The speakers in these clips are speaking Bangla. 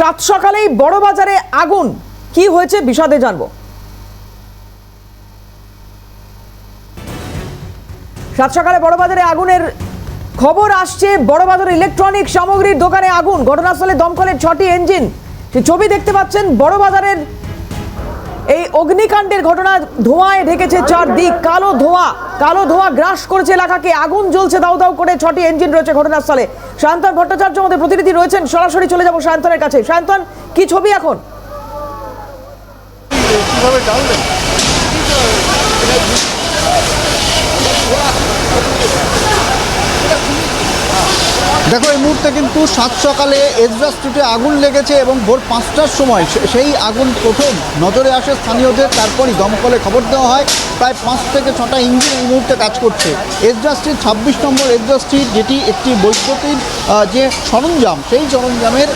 সাত সকালেই বড় বাজারে আগুন। কি হয়েছে বিশদে জানব। সাত সকালে বড়বাজারে আগুনের খবর আসছে। বড় বাজারে ইলেকট্রনিক সামগ্রীর দোকানে আগুন। ঘটনাস্থলে দমকলের ছটি ইঞ্জিন সে ছবি দেখতে পাচ্ছেন বড় বাজারের এই অগ্নিকাণ্ডের ঘটনা ধোঁয়ায় ঢেকেছে চারদিক। কালো ধোঁয়া কালো ধোঁয়া গ্রাস করেছে এলাকাকে। আগুন জ্বলছে দাউ দাউ করে ছটি ইঞ্জিন রয়েছে ঘটনাস্থলে। সায়ন্তন ভট্টাচার্য আমাদের প্রতিনিধি রয়েছেন। সরাসরি চলে যাব সায়ন্তনের কাছে। সায়ন্তন কি ছবি এখন? দেখো, এই মুহূর্তে কিন্তু সাত সকালে এজরা স্ট্রিটে আগুন লেগেছে এবং ভোর পাঁচটার সময় সেই আগুন প্রথম নজরে আসে স্থানীয়দের। তারপরই দমকলে খবর দেওয়া হয়, প্রায় পাঁচ থেকে ছটা ইঞ্জিন এই মুহূর্তে কাজ করছে। এজরা স্ট্রিট, ছাব্বিশ নম্বর এজরা স্ট্রিট, যেটি একটি বৈদ্যুতিক যে সরঞ্জাম, সেই সরঞ্জামের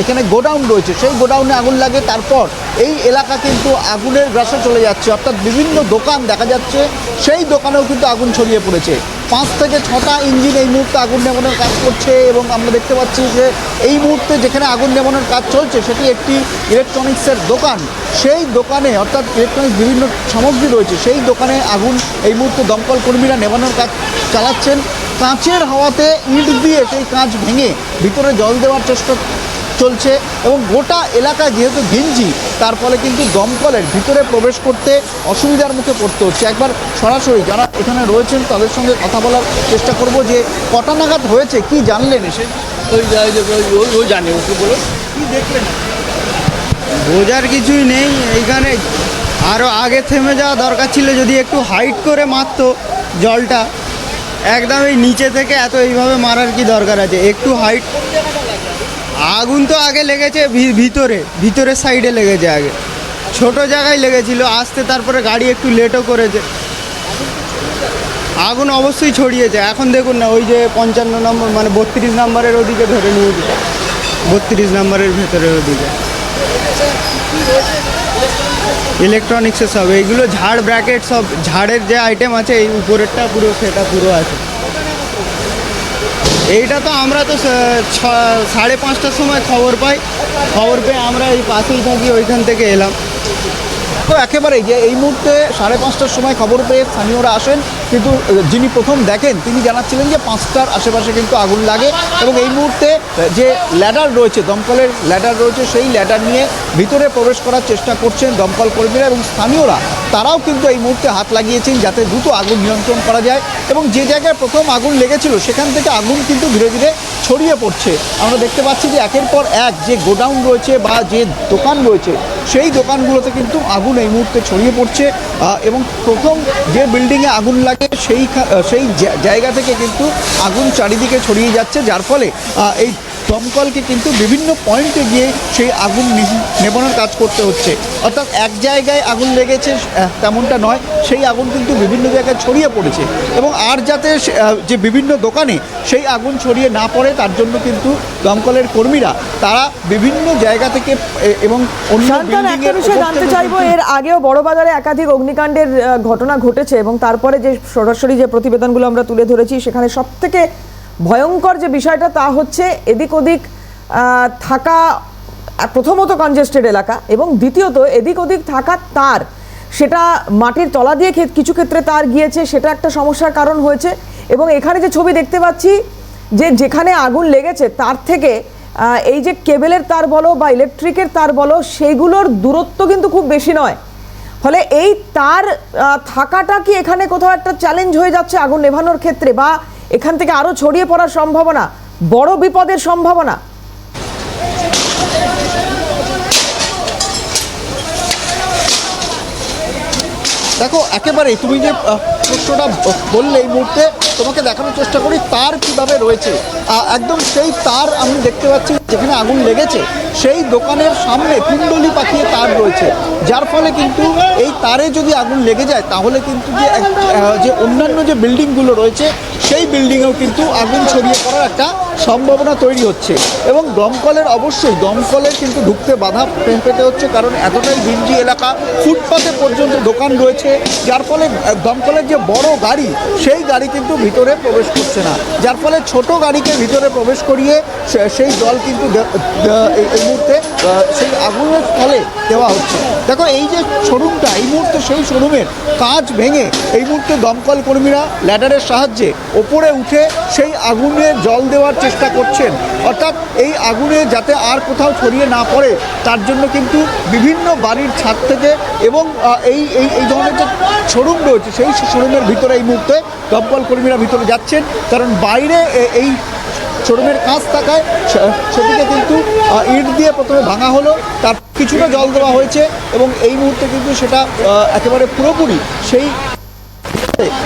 এখানে গোডাউন রয়েছে। সেই গোডাউনে আগুন লাগে, তারপর এই এলাকা কিন্তু আগুনের গ্রাসে চলে যাচ্ছে। অর্থাৎ বিভিন্ন দোকান দেখা যাচ্ছে, সেই দোকানেও কিন্তু আগুন ছড়িয়ে পড়েছে। পাঁচ থেকে ছটা ইঞ্জিন এই মুহূর্তে আগুন নেভানোর কাজ করছে। এবং আমরা দেখতে পাচ্ছি যে এই মুহূর্তে যেখানে আগুন নেমানোর কাজ চলছে, সেটি একটি ইলেকট্রনিক্সের দোকান। সেই দোকানে, অর্থাৎ ইলেকট্রনিক্স বিভিন্ন সামগ্রী রয়েছে, সেই দোকানে আগুন এই মুহূর্তে দমকল কর্মীরা নেমানোর কাজ চালাচ্ছেন। কাঁচের হাওয়াতে ইট দিয়ে সেই কাঁচ ভেঙে ভিতরে জল দেওয়ার চেষ্টা চলছে। এবং গোটা এলাকা যেহেতু ঘিঞ্জি তার ফলে কিন্তু দমকলের ভিতরে প্রবেশ করতে অসুবিধার মুখে পড়তে হচ্ছে। একবার সরাসরি যারা এখানে রয়েছেন তাদের সঙ্গে কথা বলার চেষ্টা করব যে কটা নাগাদ হয়েছে কি জানলেন? এসে ওই জানে ওকে বলো। কি দেখলেন? বোঝার কিছুই নেই এইখানে আরও আগে থেমে যাওয়া দরকার ছিল যদি একটু হাইট করে মারতো জলটা। একদম এই নিচে থেকে এত এইভাবে মারার কি দরকার আছে? একটু হাইট আগুন তো আগে লেগেছে ভিতরে, ভিতরের সাইডে লেগেছে আগে। ছোট জায়গায় লেগেছিল, আসতে তারপরে গাড়ি একটু লেটও করেছে। আগুন অবশ্যই ছড়িয়েছে। এখন দেখুন না, ওই যে পঞ্চান্ন নম্বর মানে বত্রিশ নম্বরের ওদিকে ধরে নিয়ে দিচ্ছে বত্রিশ নম্বরের ভেতরের ওদিকে। ইলেকট্রনিক্সের সব, এইগুলো ঝাড় ব্র্যাকেট সব, ঝাড়ের যে আইটেম আছে, এই উপরেরটা পুরো, সেটা পুরো আছে। এইটা তো আমরা তো সাড়ে পাঁচটার সময় খবর পাই। খবর পেয়ে আমরা এই পাশেই থাকি, ওইখান থেকে এলাম। তো একেবারেই যে এই মুহূর্তে সাড়ে পাঁচটার সময় খবর পেয়ে স্থানীয়রা আসেন, কিন্তু যিনি প্রথম দেখেন, তিনি জানাচ্ছিলেন যে পাঁচটার আশেপাশে কিন্তু আগুন লাগে এবং এই মুহূর্তে যে ল্যাডার রয়েছে, দমকলের ল্যাডার রয়েছে, সেই ল্যাডার নিয়ে ভিতরে প্রবেশ করার চেষ্টা করছেন দমকল কর্মীরা এবং স্থানীয়রা। তারাও কিন্তু এই মুহূর্তে হাত লাগিয়েছেন যাতে দ্রুত আগুন নিয়ন্ত্রণ করা যায় এবং যে জায়গায় প্রথম আগুন লেগেছিল, সেখান থেকে আগুন কিন্তু ধীরে ধীরে ছড়িয়ে পড়ছে। আমরা দেখতে পাচ্ছি যে একের পর এক যে গোডাউন রয়েছে বা যে দোকান রয়েছে সেই দোকানগুলোতে কিন্তু আগুন এই মুহূর্তে ছড়িয়ে পড়ছে এবং প্রথম যে বিল্ডিংয়ে আগুন লাগে সেই সেই জায়গা থেকে কিন্তু আগুন চারিদিকে ছড়িয়ে যাচ্ছে, যার ফলে এই দমকলকে কিন্তু বিভিন্ন পয়েন্টে গিয়ে সেই আগুন নেভানোর কাজ করতে হচ্ছে। অর্থাৎ এক জায়গায় আগুন লেগেছে তেমনটা নয় সেই আগুন কিন্তু বিভিন্ন জায়গায় ছড়িয়ে পড়েছে। এবং আর যাতে যে বিভিন্ন দোকানে সেই আগুন ছড়িয়ে না পড়ে তার জন্য কিন্তু দমকলের কর্মীরা তারা বিভিন্ন জায়গা থেকে এবং অন্য একটা জানতে চাইব এর আগেও বড় বাজারে একাধিক অগ্নিকাণ্ডের ঘটনা ঘটেছে এবং তারপরে যে সরাসরি যে প্রতিবেদনগুলো আমরা তুলে ধরেছি সেখানে সব থেকে ভয়ঙ্কর যে বিষয়টা তা হচ্ছে এদিক ওদিক থাকা প্রথমত কনজেস্টেড এলাকা এবং দ্বিতীয়ত এদিক ওদিক থাকা তার। সেটা মাটির তলা দিয়ে কিছু ক্ষেত্রে তার গিয়েছে, সেটা একটা সমস্যার কারণ হয়েছে এবং এখানে যে ছবি দেখতে পাচ্ছি যে যেখানে আগুন লেগেছে তার থেকে এই যে কেবেলের তার বলো বা ইলেকট্রিকের তার বলো সেইগুলোর দূরত্ব কিন্তু খুব বেশি নয়। ফলে এই তার থাকাটা কি এখানে কোথাও একটা চ্যালেঞ্জ হয়ে যাচ্ছে আগুন নেভানোর ক্ষেত্রে বা এখান থেকে আরও ছড়িয়ে পড়ার সম্ভাবনা বড় বিপদের সম্ভাবনা। দেখো একেবারে তুমি যে প্রশ্নটা বললে এই মুহূর্তে তোমাকে দেখানোর চেষ্টা করি, তার কীভাবে রয়েছে। একদম সেই তার আমি দেখতে পাচ্ছি, যেখানে আগুন লেগেছে, সেই দোকানের সামনে কুণ্ডলি পাকিয়ে তার রয়েছে। যার ফলে কিন্তু এই তারে যদি আগুন লেগে যায়, তাহলে কিন্তু যে যে অন্যান্য যে বিল্ডিংগুলো রয়েছে, সেই বিল্ডিংয়েও কিন্তু আগুন ছড়িয়ে পড়ার একটা সম্ভাবনা তৈরি হচ্ছে। এবং দমকলের অবশ্যই দমকলের কিন্তু ঢুকতে বাধা পেতে হচ্ছে, কারণ এতটাই ঘিঞ্জি এলাকা, ফুটপাতে পর্যন্ত দোকান রয়েছে, যার ফলে দমকলের যে বড় গাড়ি, সেই গাড়ি কিন্তু ভিতরে প্রবেশ করছে না। যার ফলে ছোট গাড়িকে ভিতরে প্রবেশ করিয়ে সেই জল কিন্তু এই- মুহূর্তে সেই আগুনের ফলে দেওয়া হচ্ছে। দেখো, এই যে শোরুমটা, এই মুহূর্তে সেই শোরুমের কাঁচ ভেঙে এই মুহূর্তে দমকল কর্মীরা ল্যাডারের সাহায্যে ওপরে উঠে সেই আগুনে জল দেওয়ার চেষ্টা করছেন। অর্থাৎ এই আগুনে যাতে আর কোথাও ছড়িয়ে না পড়ে, তার জন্য কিন্তু বিভিন্ন বাড়ির ছাদ থেকে এবং এই এই এই ধরনের যে শোরুম রয়েছে, সেই শোরুমের ভিতরে এই মুহূর্তে দমকল কর্মীরা ভিতরে যাচ্ছেন। কারণ বাইরে এই শোরুমের কাঁচ থাকায় সেটিকে কিন্তু ইট দিয়ে প্রথমে ভাঙা হলো, তার কিছুটা জল দেওয়া হয়েছে এবং এই মুহূর্তে কিন্তু সেটা একেবারে পুরোপুরি সেই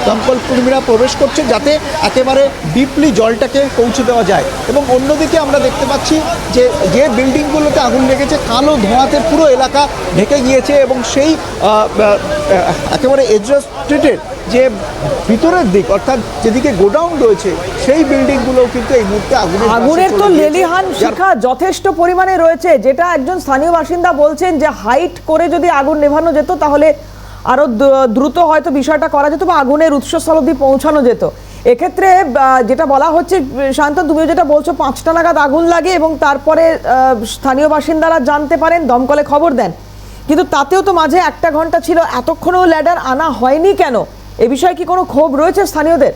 দমকল কর্মীরা প্রবেশ করছে যাতে একেবারে ডিপলি জলটাকে পৌঁছে দেওয়া যায়। এবং অন্যদিকে আমরা দেখতে পাচ্ছি যে যে বিল্ডিংগুলোতে আগুন লেগেছে, কালো ধোঁয়াতে পুরো এলাকা ঢেকে গিয়েছে এবং সেই একেবারে এজরা স্ট্রিটের যে ভিতরের দিক অর্থাৎ যেদিকে গোডাউন রয়েছে সেই বিল্ডিংগুলোও কিন্তু এই মুহূর্তে আগুনের আগুনের তো লেলিহান শিখা যথেষ্ট পরিমাণে রয়েছে যেটা একজন স্থানীয় বাসিন্দা বলছেন যে হাইট করে যদি আগুন নেভানো যেত তাহলে আরও দ- দ্রুত হয়তো বিষয়টা করা যেত বা আগুনের উৎসস্থল অব্দি পৌঁছানো যেত। এক্ষেত্রে যেটা বলা হচ্ছে শান্ত তুমিও যেটা বলছো পাঁচটা নাগাদ আগুন লাগে এবং তারপরে স্থানীয় বাসিন্দারা জানতে পারেন দমকলে খবর দেন। কিন্তু তাতেও তো মাঝে একটা ঘণ্টা ছিল এতক্ষণও ল্যাডার আনা হয়নি কেন? এ বিষয়ে কি কোনো ক্ষোভ রয়েছে স্থানীয়দের?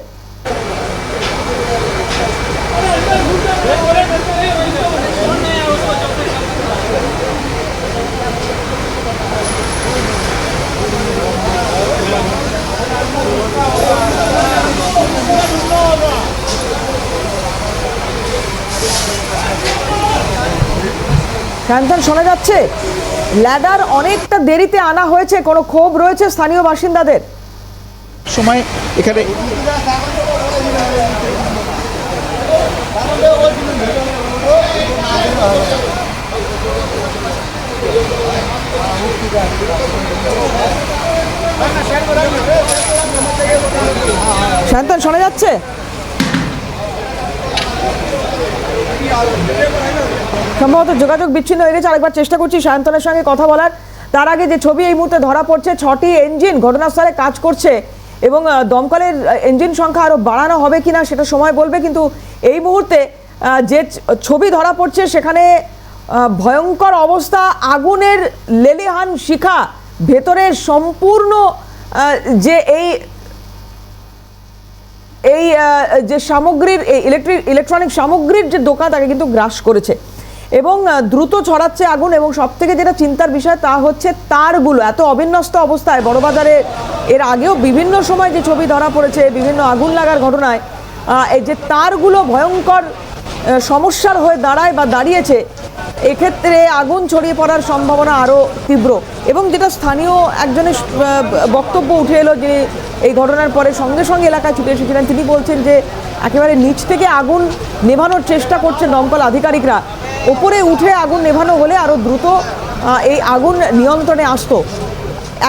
স্যান্থান শোনা যাচ্ছে। ল্যাডার অনেকটা দেরিতে আনা হয়েছে, কোনো ক্ষোভ রয়েছে স্থানীয় বাসিন্দাদের? সময় এখানে শান্তন, শোনা যাচ্ছে? সম্ভবত যোগাযোগ বিচ্ছিন্ন হয়ে গেছে। আরেকবার চেষ্টা করছি সায়ন্তনের সঙ্গে কথা বলার। তার আগে যে ছবি এই মুহূর্তে ধরা পড়ছে, ছটি ইঞ্জিন ঘটনাস্থলে কাজ করছে। এবং দমকলের ইঞ্জিন সংখ্যা আরও বাড়ানো হবে কিনা সেটা সময় বলবে, কিন্তু এই মুহূর্তে যে ছবি ধরা পড়ছে সেখানে ভয়ঙ্কর অবস্থা, আগুনের লেলিহান শিখা, ভেতরে সম্পূর্ণ যে এই এই যে সামগ্রীর, এই ইলেকট্রিক ইলেকট্রনিক সামগ্রীর যে দোকান, তাকে কিন্তু গ্রাস করেছে। এবং দ্রুত ছড়াচ্ছে আগুন এবং সব থেকে যেটা চিন্তার বিষয় তা হচ্ছে তারগুলো, এত অবিন্যস্ত অবস্থায় বড়বাজারে এর আগেও বিভিন্ন সময় যে ছবি ধরা পড়েছে, বিভিন্ন আগুন লাগার ঘটনায় এই যে তারগুলো ভয়ঙ্কর সমস্যার হয়ে দাঁড়ায় বা দাঁড়িয়েছে, এক্ষেত্রে আগুন ছড়িয়ে পড়ার সম্ভাবনা আরও তীব্র। এবং যেটা স্থানীয় একজনের বক্তব্য উঠে এলো যে এই ঘটনার পরে সঙ্গে সঙ্গে এলাকায় ছুটে এসেছিলেন। তিনি বলছেন যে একেবারে নিচ থেকে আগুন নেভানোর চেষ্টা করছে দমকল আধিকারিকরা। ওপরে উঠে আগুন নেভানো হলে আরও দ্রুত এই আগুন নিয়ন্ত্রণে আসতো।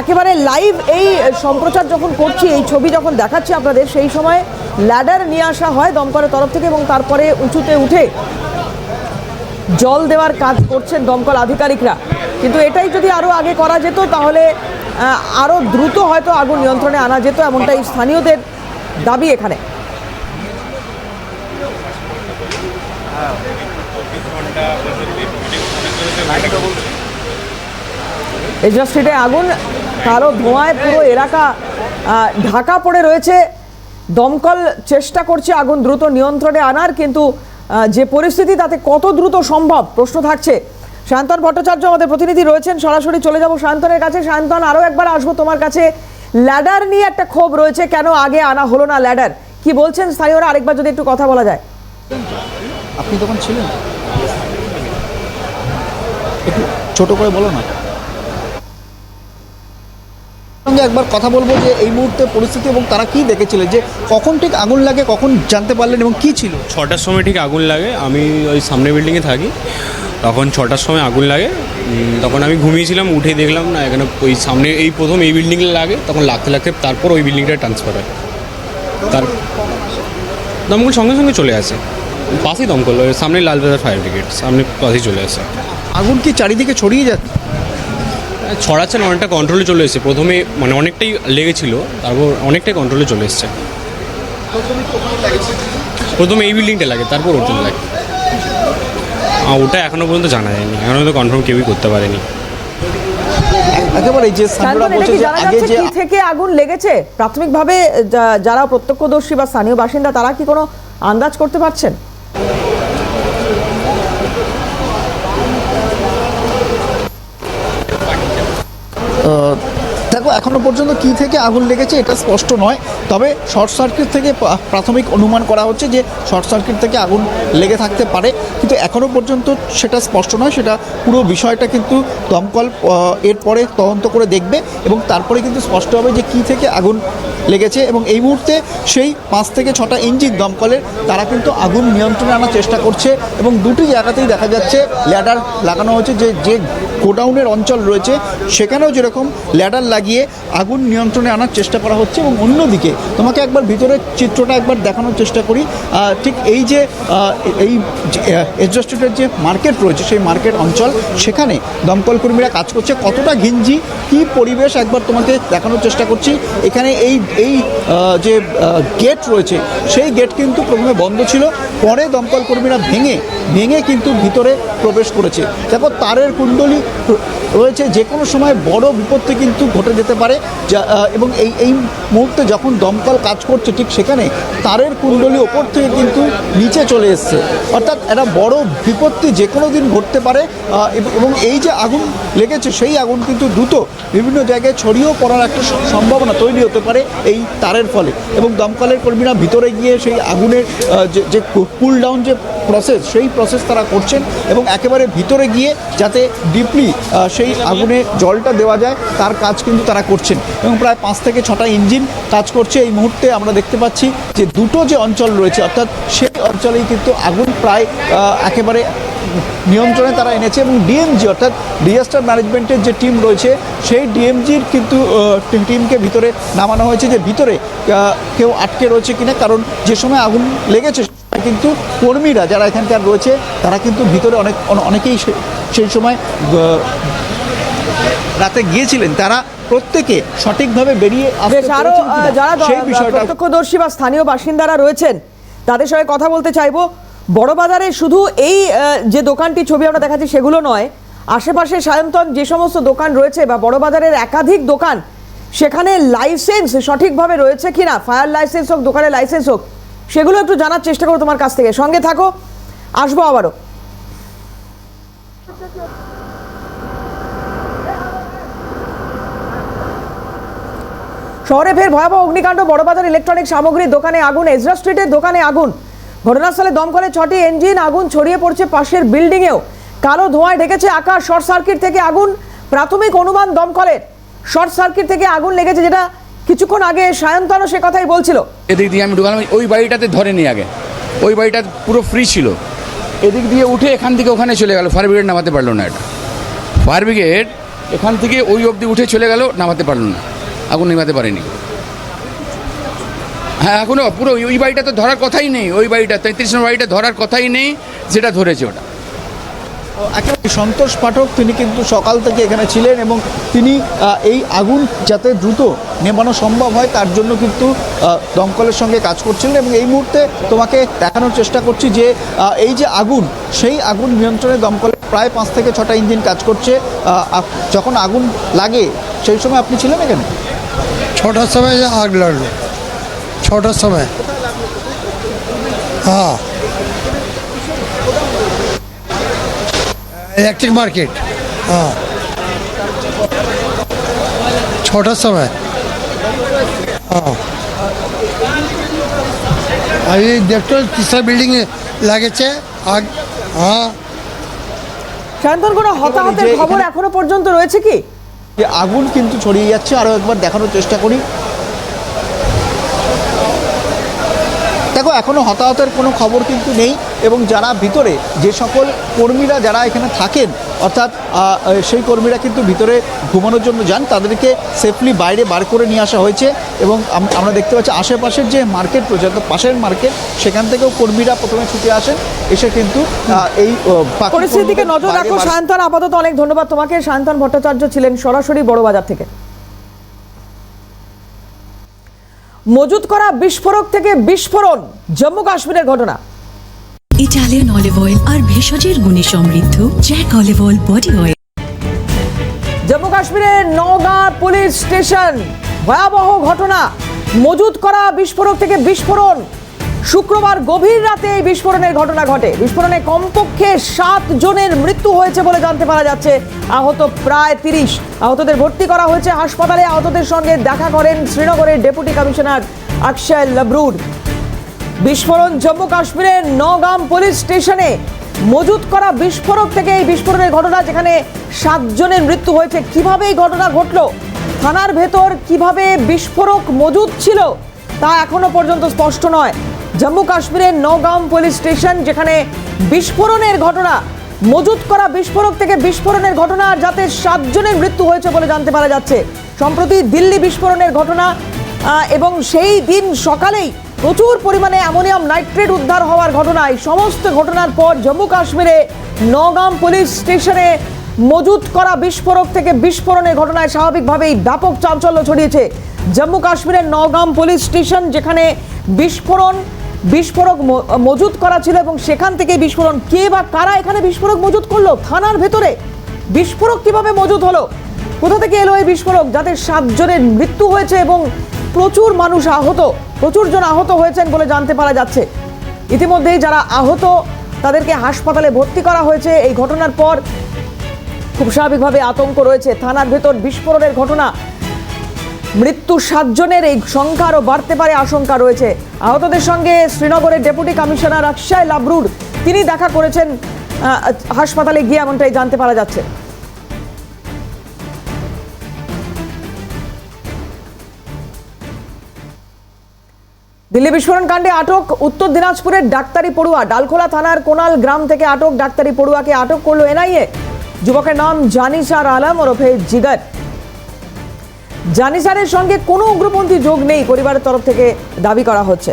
একেবারে লাইভ এই সম্প্রচার যখন করছি, এই ছবি যখন দেখাচ্ছি আপনাদের, সেই সময় ল্যাডার নিয়ে আসা হয় দমকলের তরফ থেকে এবং তারপরে উঁচুতে উঠে জল দেওয়ার কাজ করছেন দমকল আধিকারিকরা। কিন্তু এটাই যদি আরও আগে করা যেত, তাহলে আরও দ্রুত হয়তো আগুন নিয়ন্ত্রণে আনা যেত, এমনটাই স্থানীয়দের দাবি এখানে। এজরা স্ট্রিটে আগুন কালো ধোঁয়ায় পুরো এলাকা ঢাকা পড়ে রয়েছে। দমকল চেষ্টা করছে আগুন দ্রুত নিয়ন্ত্রণে আনার, কিন্তু যে পরিস্থিতি, তাতে কত দ্রুত সম্ভব? প্রশ্ন থাকছে। সায়ন্তন ভট্টাচার্য আমাদের প্রতিনিধি রয়েছেন, সরাসরি চলে যাব সায়ন্তনের কাছে। সায়ন্তন আরও একবার আসব তোমার কাছে। ল্যাডার নিয়ে একটা ক্ষোভ রয়েছে, কেন আগে আনা হলো না ল্যাডার? কি বলছেন স্থানীয়রা? আরেকবার যদি একটু কথা বলা যায়। আপনি তখন ছিলেন? একটু ছোট করে বলো না। সঙ্গে একবার কথা বলব যে এই মুহূর্তে পরিস্থিতি এবং তারা কি দেখেছিলেন যে কখন ঠিক আগুন লাগে কখন জানতে পারলেন এবং কি ছিল? ছটার সময় ঠিক আগুন লাগে আমি ওই সামনে বিল্ডিংয়ে থাকি তখন ছটার সময় আগুন লাগে তখন আমি ঘুমিয়েছিলাম উঠে দেখলাম না এখানে ওই সামনে এই প্রথম এই বিল্ডিংয়ে লাগে তখন লাগতে লাগতে তারপর ওই বিল্ডিংটা ট্রান্সফার হয়। তার দমকল সঙ্গে সঙ্গে চলে আসে। পাশেই দমকল ওই সামনে লালবাজার ফায়ার ব্রিগেড সামনে পাশেই চলে আসে। আগুন কি চারিদিকে ছড়িয়ে যাচ্ছে? ছড়াচ্ছে না অনেকটা কন্ট্রোলে চলে এসেছে। প্রথমে মানে অনেকটাই লেগেছিল তারপর অনেকটাই কন্ট্রোলে চলে এসছে। প্রথমে এই বিল্ডিংটা লাগে তারপর ওটা লাগে। ওটা এখনও পর্যন্ত জানা যায়নি। এখনও পর্যন্ত কনফার্ম কেউই করতে পারেনি। একেবারে যে স্থানীয়রা বলছে যে আগে যে থেকে আগুন লেগেছে? প্রাথমিকভাবে যা- যারা প্রত্যক্ষদর্শী বা স্থানীয় বাসিন্দা তারা কি কোনো আন্দাজ করতে পারছেন? 呃 দেখো এখনও পর্যন্ত কি থেকে আগুন লেগেছে এটা স্পষ্ট নয়। তবে শর্ট সার্কিট থেকে প্রাথমিক অনুমান করা হচ্ছে যে শর্ট সার্কিট থেকে আগুন লেগে থাকতে পারে। কিন্তু এখনও পর্যন্ত সেটা স্পষ্ট নয়, সেটা পুরো বিষয়টা কিন্তু দমকল এরপরে তদন্ত করে দেখবে এবং তারপরে কিন্তু স্পষ্ট হবে যে কি থেকে আগুন লেগেছে এবং এই মুহূর্তে সেই পাঁচ থেকে ছটা ইঞ্জিন দমকলের তারা কিন্তু আগুন নিয়ন্ত্রণে আনার চেষ্টা করছে এবং দুটি জায়গাতেই দেখা যাচ্ছে ল্যাডার লাগানো হয়েছে যে যে গোডাউনের অঞ্চল রয়েছে সেখানেও যেরকম ল্যাডার লাগিয়ে আগুন নিয়ন্ত্রণে আনার চেষ্টা করা হচ্ছে এবং অন্যদিকে তোমাকে একবার ভিতরের চিত্রটা একবার দেখানোর চেষ্টা করি। ঠিক এই যে এই এডজাস্টের যে মার্কেট রয়েছে, সেই মার্কেট অঞ্চল, সেখানে দমকল কর্মীরা কাজ করছে। কতটা ঘিঞ্জি, কি পরিবেশ একবার তোমাকে দেখানোর চেষ্টা করছি। এখানে এই এই যে গেট রয়েছে, সেই গেট কিন্তু প্রথমে বন্ধ ছিল। পরে দমকল কর্মীরা ভেঙে ভেঙে কিন্তু ভিতরে প্রবেশ করেছে। দেখো তারের কুণ্ডলি রয়েছে। যে কোনো সময় বড় বিপত্তি কিন্তু ঘটে যেতে পারে, যা- এবং এই এই মুহূর্তে যখন দমকল কাজ করছে ঠিক সেখানে, তারের কুণ্ডলি ওপর থেকে কিন্তু নিচে চলে এসছে। অর্থাৎ একটা বড় বিপত্তি যে কোনো দিন ঘটতে পারে এবং- এই যে আগুন লেগেছে, সেই আগুন কিন্তু দ্রুত বিভিন্ন জায়গায় ছড়িয়েও পড়ার একটা সম্ভাবনা তৈরি হতে পারে এই তারের ফলে। এবং দমকলের কর্মীরা ভিতরে গিয়ে সেই আগুনের যে কুল ডাউন যে প্রসেস সেই প্রসেস তারা করছেন এবং একেবারে ভিতরে গিয়ে যাতে ডিপলি সেই আগুনে জলটা দেওয়া যায়, তার কাজ কিন্তু তারা করছেন। এবং প্রায় পাঁচ থেকে ছটা ইঞ্জিন কাজ করছে। এই মুহূর্তে আমরা দেখতে পাচ্ছি যে দুটো যে অঞ্চল রয়েছে, অর্থাৎ সেই অঞ্চলেই কিন্তু আগুন প্রায় একেবারে নিয়ন্ত্রণে তারা এনেছে এবং ডিএমজি অর্থাৎ ডিজাস্টার ম্যানেজমেন্টের যে টিম রয়েছে, সেই ডিএমজির কিন্তু টিমকে ভিতরে নামানো হয়েছে যে ভিতরে কেউ আটকে রয়েছে কিনা। কারণ যে সময় আগুন লেগেছে কিন্তু কর্মীরা যারা এখানকার রয়েছে, তারা কিন্তু ভিতরে অনেক, অনেকেই সেই সময় রাতে গিয়েছিলেন। তারা প্রত্যেকে সঠিকভাবে বেরিয়ে বেশ যারা প্রত্যক্ষদর্শী বা স্থানীয় বাসিন্দারা রয়েছেন তাদের সঙ্গে কথা বলতে চাইব। বড় বাজারে শুধু এই যে দোকানটি ছবি আমরা দেখাচ্ছি সেগুলো নয় আশেপাশে সায়ন্তন যে সমস্ত দোকান রয়েছে বা বড় বাজারের একাধিক দোকান সেখানে লাইসেন্স সঠিকভাবে রয়েছে কিনা ফায়ার লাইসেন্স হোক দোকানের লাইসেন্স হোক সেগুলো একটু জানার চেষ্টা করো তোমার কাছ থেকে। সঙ্গে থাকো আসব আবারও। শহরে ফের ভয়াবহ অগ্নিকাণ্ড, বড়বাজার ইলেকট্রনিক সামগ্রীর দোকানে আগুন, এজরা স্ট্রিটের দোকানে আগুন। ঘটনাস্থলে দমকলে ছটি ইঞ্জিন আগুন ছড়িয়ে পড়ছে পাশের বিল্ডিংয়েও। কালো ধোঁয়ায় ঢেকেছে আকাশ, শর্ট সার্কিট থেকে আগুন, প্রাথমিক অনুমান দমকলের। শর্ট সার্কিট থেকে আগুন লেগেছে যেটা কিছুক্ষণ আগে সায়ন্তনও সে কথাই বলছিল। এদিক দিয়ে আমি ঢুকালাম, ওই বাড়িটাতে ধরেনি আগে। ওই বাড়িটা পুরো ফ্রি ছিল। এদিক দিয়ে উঠে এখান থেকে ওখানে চলে গেল ফায়ার ব্রিগেড নামাতে পারল না এটা। ফায়ার ব্রিগেড এখান থেকে ওই অবধি উঠে চলে গেল, নামাতে পারল না। আগুন নেমাতে পারেনি। হ্যাঁ এখনও পুরো ওই বাড়িটা তো ধরার কথাই নেই, ওই বাড়িটা, তেত্রিশ নম্বর বাড়িটা ধরার কথাই নেই, যেটা ধরেছে ওটা। একেবারে সন্তোষ পাঠক, তিনি কিন্তু সকাল থেকে এখানে ছিলেন এবং তিনি এই আগুন যাতে দ্রুত নেমানো সম্ভব হয়, তার জন্য কিন্তু দমকলের সঙ্গে কাজ করছিলেন এবং এই মুহূর্তে তোমাকে দেখানোর চেষ্টা করছি যে এই যে আগুন, সেই আগুন নিয়ন্ত্রণে দমকলের প্রায় পাঁচ থেকে ছটা ইঞ্জিন কাজ করছে যখন আগুন লাগে, সেই সময় আপনি ছিলেন এখানে? ছটার সময় আগ লাগল ছটার সময় হ্যাঁ ইলেকট্রিক মার্কেট হ্যাঁ ছটার সময় হ্যাঁ আর এই তিসরা বিল্ডিং লাগেছে আগ হ্যাঁ শান্তন কোনো হতাহতের খবর এখনও পর্যন্ত রয়েছে কি যে আগুন কিন্তু ছড়িয়ে যাচ্ছে আরও একবার দেখানোর চেষ্টা করি। দেখো এখনও হতাহতের কোনো খবর কিন্তু নেই, এবং যারা ভিতরে, যে সকল কর্মীরা যারা এখানে থাকেন অর্থাৎ সেই কর্মীরা কিন্তু ভিতরে ঘুমানোর জন্য যান তাদেরকে সেফলি বাইরে বার করে নিয়ে আসা হয়েছে এবং আমরা দেখতে পাচ্ছি আশেপাশের যে মার্কেট রয়েছে অর্থাৎ পাশের মার্কেট সেখান থেকেও কর্মীরা প্রথমে ছুটে আসেন এসে কিন্তু এই পরিস্থিতিকে নজর রাখো। সায়ন্তন আপাতত অনেক ধন্যবাদ তোমাকে। সায়ন্তন ভট্টাচার্য ছিলেন সরাসরি বড়বাজার থেকে। মজুত করা বিস্ফোরক থেকে বিস্ফোরণ জম্মু কাশ্মীরের ঘটনা। ইটালিয়ান অলিভ অয়েল আর ভেষজের গুণে সমৃদ্ধ Jack olive oil body oil Jammu কাশ্মীরের নওগাঁ পুলিশ স্টেশন ভয়াবহ ঘটনা। মজুত করা বিস্ফোরক থেকে বিস্ফোরণ। শুক্রবার গভীর রাতে এই বিস্ফোরণের ঘটনা ঘটে। বিস্ফোরণে কমপক্ষে সাত জনের মৃত্যু হয়েছে বলে জানতে পারা যাচ্ছে। আহত প্রায় তিরিশ। আহতদের ভর্তি করা হয়েছে হাসপাতালে। আহতদের সঙ্গে দেখা করেন শ্রীনগরের ডেপুটি কমিশনার অক্ষয় লাবরুড। বিস্ফোরণ জম্মু কাশ্মীরের নগাম পুলিশ স্টেশনে মজুত করা বিস্ফোরক থেকে এই বিস্ফোরণের ঘটনা, যেখানে সাতজনের মৃত্যু হয়েছে। কীভাবে এই ঘটনা ঘটলো? থানার ভেতর কীভাবে বিস্ফোরক মজুদ ছিল তা এখনও পর্যন্ত স্পষ্ট নয়। জম্মু কাশ্মীরের নগাম পুলিশ স্টেশন, যেখানে বিস্ফোরণের ঘটনা, মজুত করা বিস্ফোরক থেকে বিস্ফোরণের ঘটনা, আর যাতে সাতজনের মৃত্যু হয়েছে বলে জানতে পারা যাচ্ছে। সম্প্রতি দিল্লি বিস্ফোরণের ঘটনা এবং সেই দিন সকালেই প্রচুর পরিমাণে অ্যামোনিয়াম নাইট্রেট উদ্ধার হওয়ার ঘটনায় সমস্ত ঘটনার পর জম্মু কাশ্মীরে নগাম পুলিশ স্টেশনে মজুত করা বিস্ফোরক থেকে বিস্ফোরণের ঘটনায় স্বাভাবিকভাবেই ব্যাপক চাঞ্চল্য ছড়িয়েছে। জম্মু কাশ্মীরের নগাম পুলিশ স্টেশন যেখানে বিস্ফোরণ, বিস্ফোরক মজুত করা ছিল এবং সেখান থেকে বিস্ফোরণ। কে বা কারা এখানে বিস্ফোরক মজুত করল? থানার ভেতরে। বিস্ফোরক কীভাবে মজুত হলো? কোথা থেকে এলো এই বিস্ফোরক? যাদের সাতজনের মৃত্যু হয়েছে এবং প্রচুর মানুষ আহত। প্রচুর জন আহত হয়েছেন বলে জানতে পারা যাচ্ছে। ইতিমধ্যেই যারা আহত, তাদেরকে হাসপাতালে ভর্তি করা হয়েছে। এই ঘটনার পর খুব স্বাভাবিকভাবে আতঙ্ক রয়েছে। থানার ভেতর বিস্ফোরণের ঘটনা। মৃত্যু সাতজনের, এই সংখ্যা আরও বাড়তে পারে আশঙ্কা রয়েছে। আহতদের সঙ্গে শ্রীনগরের ডেপুটি কমিশনার অক্ষয় লাবরুর, তিনি দেখা করেছেন হাসপাতালে গিয়ে এমনটাই জানতে পারা যাচ্ছে। দিল্লি বিস্ফোরণ কাণ্ডে আটক উত্তর দিনাজপুরের ডাক্তারি পড়ুয়া। ডালখোলা থানার কোনাল গ্রাম থেকে আটক ডাক্তারি পড়ুয়াকে আটক করল এনআইএ। যুবকের নাম জানিসার আলম ওরফে জিগার। জানিসারের সঙ্গে কোনো উগ্রপন্থী যোগ নেই, পরিবারের তরফ থেকে দাবি করা হচ্ছে।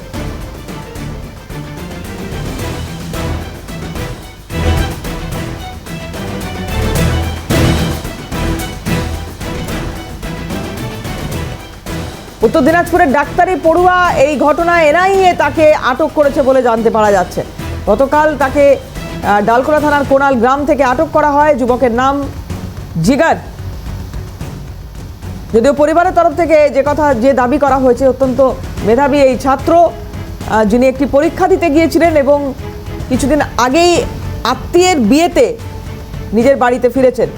উত্তর দিনাজপুরের ডাক্তারি পড়ুয়া এই ঘটনায় এনআইএ তাকে আটক করেছে বলে জানতে পারা যাচ্ছে। গতকাল তাকে আহ, ডালখোলা থানার কোনাল গ্রাম থেকে আটক করা হয়। যুবকের নাম জিগার। যদিও পরিবারের তরফ থেকে যে কথা যে দাবি করা হয়েছে অত্যন্ত মেধাবী এই ছাত্র যিনি একটি পরীক্ষা দিতে গিয়েছিলেন এবং কিছুদিন আগেই আত্মীয়ের বিয়েতে নিজের বাড়িতে ফিরেছেন।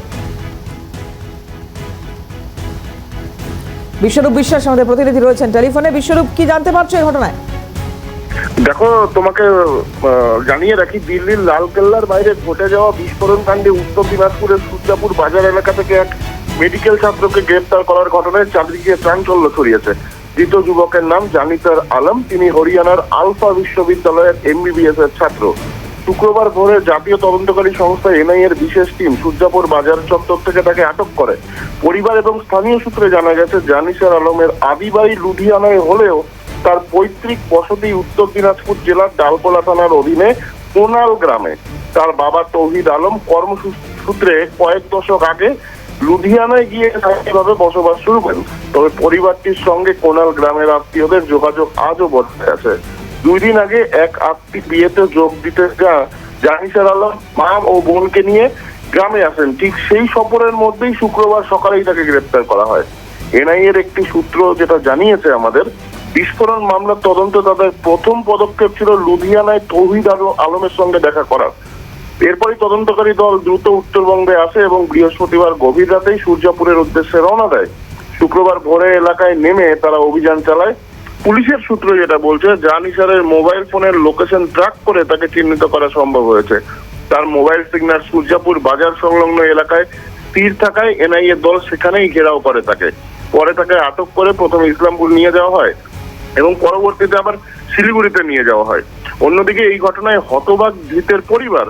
বিশ্বরূপ বিশ্বাস আমাদের প্রতিনিধি রয়েছেন টেলিফোনে। বিশ্বরূপ, কি জানতে পারছ এই ঘটনায়? দেখো, তোমাকে জানিয়ে রাখি, দিল্লির লালকেল্লার বাইরে ঘটে যাওয়া বিস্ফোরণ কাণ্ডে উত্তর দিনাজপুরের সূর্যাপুর বাজার এলাকা থেকে এক মেডিকেল ছাত্রকে গ্রেপ্তার করার ঘটনায় চারদিকে চাঞ্চল্য ছড়িয়েছে। দ্বিতীয় যুবকের নাম জানিতার আলম, তিনি হরিয়ানার আলফা বিশ্ববিদ্যালয়ের এমবিবিএস এর ছাত্র। শুক্রবার ভোরে জাতীয় তদন্তকারী সংস্থা এনআই এর বিশেষ টিম সূর্যাপুর বাজার চত্বর থেকে তাকে আটক করে। পরিবার এবং স্থানীয় সূত্রে জানা গেছে, জানিসার আলমের আদিবাড়ি লুধিয়ানায় হলেও তার পৈতৃক বসতি উত্তর দিনাজপুর জেলার ডালকোলা থানার অধীনে কোনাল গ্রামে। তার বাবা তৌহিদ আলম কর্মসূত্রে কয়েক দশক আগে লুধিয়ানায় গিয়ে স্থায়ীভাবে বসবাস শুরু করেন। তবে পরিবারটির সঙ্গে কোনাল গ্রামের আত্মীয়দের যোগাযোগ আজও বজায় আছে। দুই দিন আগে এক আত্মীয় বিয়েতে যোগ দিতে যা জানিসার আলম মা ও বোনকে নিয়ে গ্রামে আসেন। ঠিক সেই সফরের মধ্যেই শুক্রবার সকালেই তাকে গ্রেপ্তার করা হয়। এনআই এর একটি সূত্র যেটা জানিয়েছে আমাদের, বিস্ফোরণ মামলার তদন্ত তাদের প্রথম পদক্ষেপ ছিল লুধিয়ানায় তৌহিদ আল- আলমের সঙ্গে দেখা করা। এরপরই তদন্তকারী দল দ্রুত উত্তরবঙ্গে আসে এবং বৃহস্পতিবার গভীর রাতেই সূর্যাপুরের উদ্দেশ্যে রওনা দেয়। শুক্রবার ভোরে এলাকায় নেমে তারা অভিযান চালায়। পুলিশের সূত্র যেটা বলছে জানিসারের মোবাইল ফোনের লোকেশন ট্র্যাক করে তাকে চিহ্নিত করা সম্ভব হয়েছে। তার মোবাইল সিগন্যাল সূর্যাপুর বাজার সংলগ্ন এলাকায় স্থির থাকায় এনআইএ দল সেখানেই ঘেরাও করে তাকে। পরে তাকে আটক করে প্রথমে ইসলামপুর নিয়ে যাওয়া হয় এবং পরবর্তীতে আবার শিলিগুড়িতে নিয়ে যাওয়া হয়। অন্যদিকে এই ঘটনায় হতবাক ধৃতের পরিবার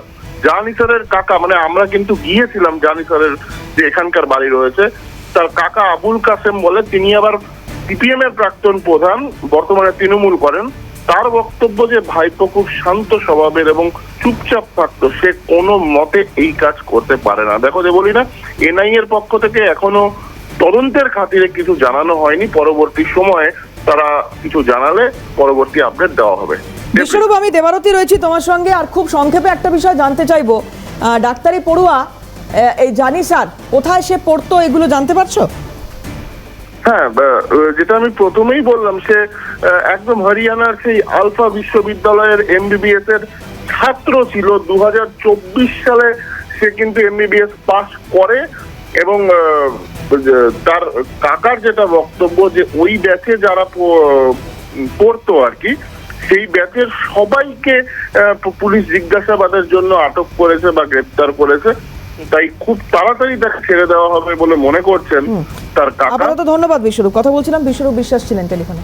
জানিসারের কাকা মানে আমরা কিন্তু গিয়েছিলাম জানিসারের যে এখানকার বাড়ি রয়েছে, তার কাকা আবুল কাসেম বলে, তিনি আবার সিপিএম এর প্রাক্তন প্রধান বর্তমানে তৃণমূল করেন, তার বক্তব্য যে ভাইপো খুব শান্ত স্বভাবের এবং চুপচাপ থাকতো, সে কোনো মতে এই কাজ করতে পারে না। দেখো, যে বলি না এনআই এর পক্ষ থেকে এখনও তদন্তের খাতিরে কিছু জানানো হয়নি। পরবর্তী সময়ে তারা কিছু জানালে পরবর্তী আপডেট দেওয়া হবে। বিশ্বরূপ, আমি দেবারতী রয়েছি তোমার সঙ্গে আর খুব সংক্ষেপে একটা বিষয় জানতে চাইব। ডাক্তারি পড়ুয়া এই জানি স্যার, কোথায় সে পড়তো, এগুলো জানতে পারছ? হ্যাঁ যেটা আমি প্রথমেই বললাম সে একদম হরিয়ানার সেই আলফা বিশ্ববিদ্যালয়ের এমবিবিএস এর ছাত্র ছিল। দু হাজার চব্বিশ সালে সে কিন্তু এমবিবিএস পাস করে এবং তার কাকার যেটা বক্তব্য যে ওই ব্যাচে যারা পড়তো আর কি, সেই ব্যাচের সবাইকে পুলিশ জিজ্ঞাসাবাদের জন্য আটক করেছে বা গ্রেপ্তার করেছে। তাই খুব তাড়াতাড়ি তাকে ছেড়ে দেওয়া হবে বলে মনে করছেন তার কাকা। আপাতত ধন্যবাদ বিশ্বরূপ। কথা বলছিলাম বিশ্বরূপ বিশ্বাস ছিলেন টেলিফোনে।